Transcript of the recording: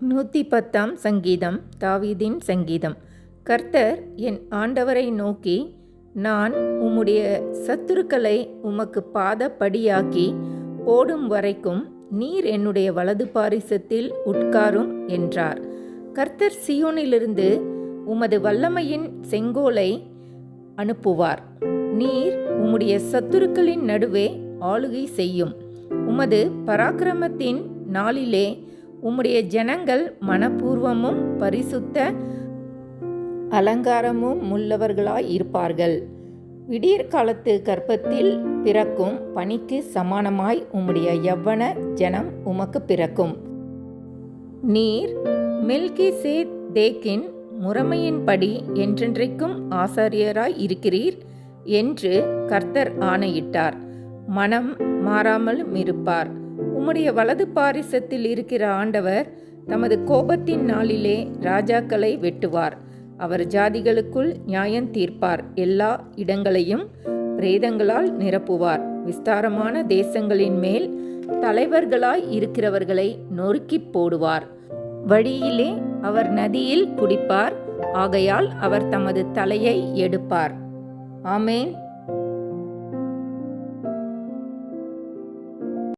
நூற்றி பத்தாம் சங்கீதம் தாவீதின் சங்கீதம். கர்த்தர் என் ஆண்டவரை நோக்கி நான் உம்முடைய சத்துருக்களை உமக்கு பாதப்படியாக்கி போடும் வரைக்கும் நீர் என்னுடைய வலது பாரிசத்தில் உட்காரும் என்றார். கர்த்தர் சியோனிலிருந்து உமது வல்லமையின் செங்கோலை அனுப்புவார். நீர் உம்முடைய சத்துருக்களின் நடுவே ஆளுகை செய்யும். உமது பராக்கிரமத்தின் நாளிலே உம்முடைய ஜனங்கள் மனப்பூர்வமும் பரிசுத்த அலங்காரமும் உள்ளவர்களாய் இருப்பார்கள். விடியற் காலத்து கர்ப்பத்தில் பிறக்கும் பணிக்கு சமானமாய் உம்முடைய யவ்வன ஜனம் உமக்கு பிறக்கும். நீர் மில்கி சேத் தேக்கின் முறைமையின்படி என்றென்றைக்கும் ஆசாரியராய் இருக்கிறீர் என்று கர்த்தர் ஆணையிட்டார். மனம் மாறாமலும் இருப்பார். உம்முடைய வலது பாரிசத்தில் இருக்கிற ஆண்டவர் தமது கோபத்தின் நாளிலே ராஜாக்களை வெட்டுவார். அவர் ஜாதிகளுக்குள் நியாயம் தீர்ப்பார். எல்லா இடங்களையும் பிரேதங்களால் நிரப்புவார். விஸ்தாரமான தேசங்களின் மேல் தலைவர்களாய் இருக்கிறவர்களை நொறுக்கிப் போடுவார். வழியிலே அவர் நதியில் குடிப்பார். ஆகையால் அவர் தமது தலையை எடுப்பார். ஆமேன்.